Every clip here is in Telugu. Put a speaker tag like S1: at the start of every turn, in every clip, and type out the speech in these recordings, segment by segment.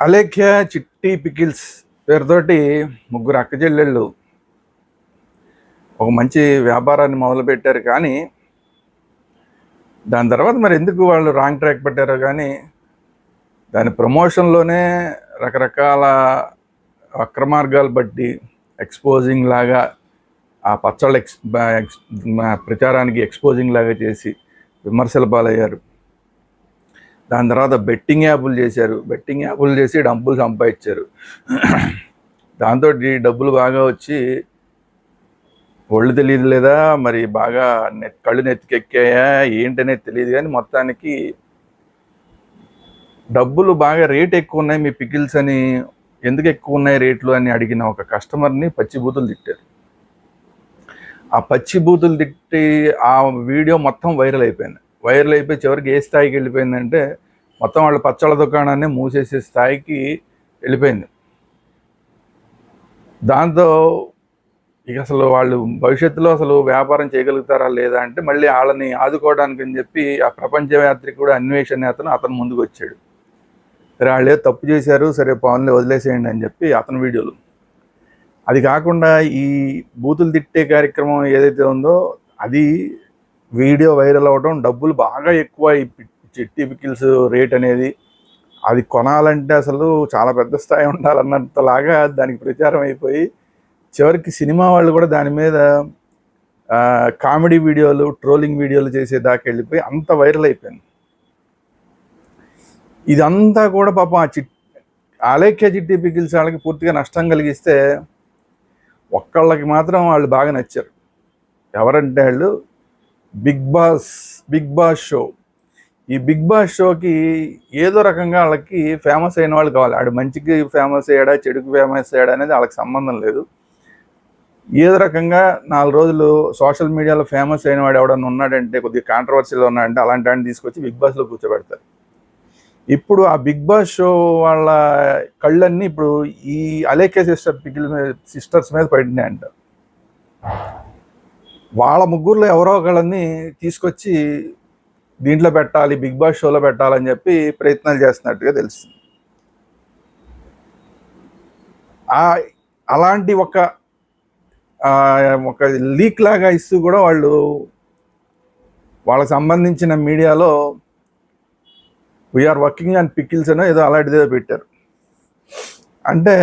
S1: అలేఖ్య చిట్టి పికిల్స్ పేరుతోటి ముగ్గురు అక్క చెల్లెళ్ళు. ఒక మంచి వ్యాపారాన్ని మొదలుపెట్టారు కానీ దాని తర్వాత మరి ఎందుకు వాళ్ళు రాంగ్ ట్రాక్ పెట్టారో కానీ దాని ప్రమోషన్లోనే రకరకాల అక్రమార్గాలు బట్టి ఎక్స్పోజింగ్ లాగా ఆ పచ్చళ్ళ ఎక్స్ ఎక్స్ ప్రచారానికి ఎక్స్పోజింగ్ లాగా చేసి విమర్శల పాలయ్యారు. దాని తర్వాత బెట్టింగ్ యాప్లు చేశారు. బెట్టింగ్ యాప్లు చేసి డబ్బులు సంపాదించారు. దాంతో డబ్బులు బాగా వచ్చి ఒళ్ళు తెలియదు లేదా? మరి బాగా నెత్ కళ్ళు నెత్తికెక్కాయా? ఏంటనేది తెలియదు కానీ మొత్తానికి డబ్బులు బాగా రేట్ ఎక్కువ ఉన్నాయి మీ పికిల్స్ అని ఎందుకు ఎక్కువ ఉన్నాయి రేట్లు అని అడిగిన ఒక కస్టమర్ని పచ్చిబూతులు తిట్టారు. ఆ పచ్చిబూతులు తిట్టి ఆ వీడియో మొత్తం వైరల్ అయిపోయింది. వైరల్ అయిపోయి చివరికి ఏ స్థాయికి వెళ్ళిపోయిందంటే మొత్తం వాళ్ళ పచ్చళ్ళ దుకాణాన్ని మూసేసే స్థాయికి వెళ్ళిపోయింది. దాంతో ఇక అసలు వాళ్ళు భవిష్యత్తులో అసలు వ్యాపారం చేయగలుగుతారా లేదా అంటే మళ్ళీ వాళ్ళని ఆదుకోవడానికి అని చెప్పి ఆ ప్రపంచ కూడా అన్వేషణ అతను అతను ముందుకు వచ్చాడు. సరే వాళ్ళు ఏదో తప్పు చేశారు సరే పవన్లే వదిలేసేయండి అని చెప్పి అతని వీడియోలు. అది కాకుండా ఈ బూతులు తిట్టే కార్యక్రమం ఏదైతే ఉందో అది వీడియో వైరల్ అవ్వడం డబ్బులు బాగా ఎక్కువ ఈ పికిల్స్ రేట్ అనేది అది కొనాలంటే అసలు చాలా పెద్ద స్థాయి ఉండాలన్నంతలాగా దానికి ప్రచారం అయిపోయి చివరికి సినిమా వాళ్ళు కూడా దాని మీద కామెడీ వీడియోలు ట్రోలింగ్ వీడియోలు చేసేదాకా వెళ్ళిపోయి అంత వైరల్ అయిపోయింది. ఇదంతా కూడా పాపం ఆ చిట్ ఆలేఖ్య చిట్టి పికిల్స్ వాళ్ళకి పూర్తిగా నష్టం కలిగిస్తే ఒక్కళ్ళకి మాత్రం వాళ్ళు బాగా నచ్చారు. ఎవరంటే వాళ్ళు big boss big boss show. ఈ బిగ్ బాస్ షోకి ఏదో రకంగా వాళ్ళకి ఫేమస్ అయిన వాళ్ళు కావాలి. ఆడు మంచికి ఫేమస్ అయ్యాడా చెడుకు ఫేమస్ అయ్యాడా అనేది వాళ్ళకి సంబంధం లేదు. ఏదో రకంగా నాలుగు రోజులు సోషల్ మీడియాలో ఫేమస్ అయిన వాడు ఎవడన్నా ఉన్నాడంటే కొద్దిగా కాంట్రవర్సీలో ఉన్నాడంటే అలాంటి వాడిని తీసుకొచ్చి బిగ్ బాస్లో కూర్చోబెడతారు. ఇప్పుడు ఆ బిగ్ బాస్ షో వాళ్ళ కళ్ళన్నీ ఇప్పుడు ఈ అలేఖ్య సిస్టర్ పికిల్ సిస్టర్స్ మీద పడినాయంట వాళ్ళ ముగ్గురులో ఎవరో ఒకళ్ళని తీసుకొచ్చి దీంట్లో పెట్టాలి బిగ్ బాస్ షోలో పెట్టాలని చెప్పి ప్రయత్నాలు చేస్తున్నట్టుగా తెలుస్తుంది. అలాంటి ఒక ఒక లీక్ లాగా ఇస్తూ కూడా వాళ్ళు వాళ్ళకి సంబంధించిన మీడియాలో వీఆర్ వర్కింగ్ అండ్ పికిల్స్ అనో ఏదో అలాంటిదేదో పెట్టారు. అంటే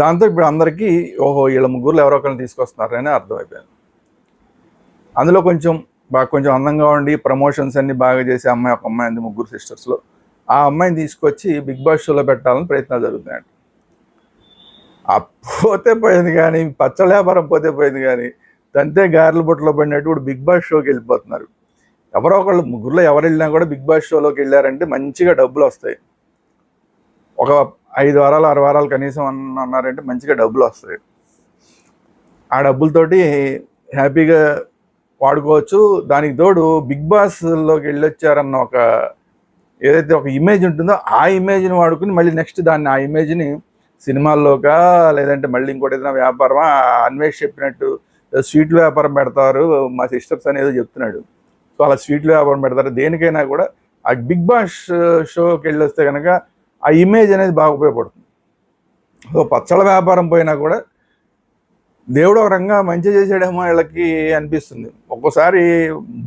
S1: దాంతో ఇప్పుడు అందరికీ ఓహో వీళ్ళ ముగ్గురులో ఎవరో ఒకరిని తీసుకొస్తున్నారని అర్థమైపోయింది. అందులో కొంచెం బాగా కొంచెం అందంగా ఉండి ప్రమోషన్స్ అన్ని బాగా చేసే అమ్మాయి ఒక అమ్మాయి ఉంది ముగ్గురు సిస్టర్స్లో. ఆ అమ్మాయిని తీసుకొచ్చి బిగ్ బాస్ షోలో పెట్టాలని ప్రయత్నాలు జరుగుతున్నాయి పోతే పోయింది కానీ పచ్చళ్ళ వ్యాపారం పోతే పోయింది కానీ తంతే గారెల బుట్టలో పడినట్టు ఇప్పుడు బిగ్ బాస్ షోకి వెళ్ళిపోతున్నారు. ఎవరో ఒకళ్ళు ముగ్గురులో ఎవరు వెళ్ళినా కూడా బిగ్ బాస్ షోలోకి వెళ్ళారంటే మంచిగా డబ్బులు వస్తాయి. ఒక ఐదు వారాలు ఆరు వారాలు కనీసం అన్న- అన్నారంటే మంచిగా డబ్బులు వస్తాయి. ఆ డబ్బులతోటి హ్యాపీగా వాడుకోవచ్చు. దానికి తోడు బిగ్ బాస్లోకి వెళ్ళొచ్చారన్న ఒక ఏదైతే ఒక ఇమేజ్ ఉంటుందో ఆ ఇమేజ్ని వాడుకుని మళ్ళీ నెక్స్ట్ దాన్ని ఆ ఇమేజ్ని సినిమాల్లోకా లేదంటే మళ్ళీ ఇంకోటి ఏదైనా వ్యాపారమా అన్వేష్ చెప్పినట్టు స్వీట్ వ్యాపారం పెడతారు. మా సిస్టర్స్ అనేది చెప్తున్నాడు. సో అలా స్వీట్లు వ్యాపారం పెడతారు. దేనికైనా కూడా ఆ బిగ్ బాస్ షోకి వెళ్ళి వస్తే కనుక ఆ ఇమేజ్ అనేది బాగా ఉపయోగపడుతుంది. సో పచ్చళ్ళ వ్యాపారం పోయినా కూడా దేవుడు ఒక రంగా మంచి చేసాడేమో వీళ్ళకి అనిపిస్తుంది. ఒక్కోసారి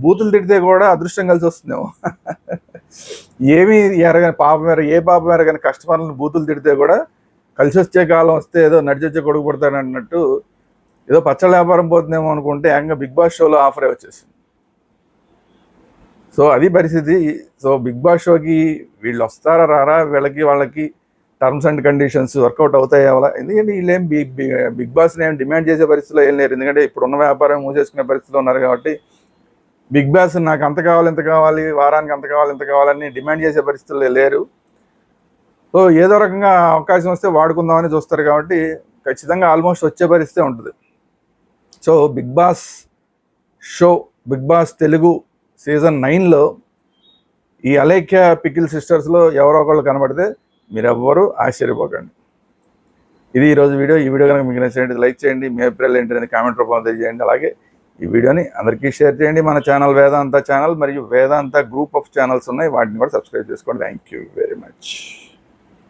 S1: బూతులు తిడితే కూడా అదృష్టం కలిసి వస్తుందేమో. ఏమి ఎరగని పాపం ఎరగ ఏ పాపం ఎరగని కస్టమర్లను బూతులు తిడితే కూడా కలిసి వచ్చే కాలం వస్తే ఏదో నడిచొచ్చే కొడుకు పడతాడు అన్నట్టు ఏదో పచ్చళ్ళ వ్యాపారం పోతుందేమో అనుకుంటే ఏకంగా బిగ్ బాస్ షోలో ఆఫరే వచ్చేసింది. సో అది పరిస్థితి. సో బిగ్ బాస్ షోకి వీళ్ళు వస్తారా రారా? వీళ్ళకి వాళ్ళకి టర్మ్స్ అండ్ కండిషన్స్ వర్కౌట్ అవుతాయి? అలా ఎందుకంటే వీళ్ళేం బిగ్ బి- బిగ్ బాస్ని ఏం డిమాండ్ చేసే పరిస్థితిలో ఏం లేరు. ఎందుకంటే ఇప్పుడున్న వ్యాపారం మూసేసుకునే పరిస్థితిలో ఉన్నారు కాబట్టి బిగ్ బాస్ నాకు అంత కావాలి ఇంత కావాలి వారానికి అంత కావాలి ఇంత కావాలని డిమాండ్ చేసే పరిస్థితుల్లో లేరు. సో ఏదో రకంగా అవకాశం వస్తే వాడుకుందామని చూస్తారు కాబట్టి ఖచ్చితంగా ఆల్మోస్ట్ వచ్చే పరిస్థితి ఉంటుంది. So big boss show big boss Telugu season నైన్లో ఈ అలేఖ్య పికిల్ సిస్టర్స్లో ఎవరో ఒకళ్ళు కనబడితే మీరు ఎవ్వరూ ఆశ్చర్యపోకండి. ఇది ఈరోజు వీడియో. ఈ వీడియో కనుక మీకు నచ్చినట్టు లైక్ చేయండి. మీ అభిప్రాయాలు ఏంటి అనేది కామెంట్ రూపంలో తెలియజేయండి. అలాగే ఈ వీడియోని అందరికీ షేర్ చేయండి. మన ఛానల్ వేదాంత ఛానల్ మరియు వేదాంత గ్రూప్ ఆఫ్ ఛానల్స్ ఉన్నాయి. వాటిని కూడా సబ్స్క్రైబ్ చేసుకోండి. Thank you very much.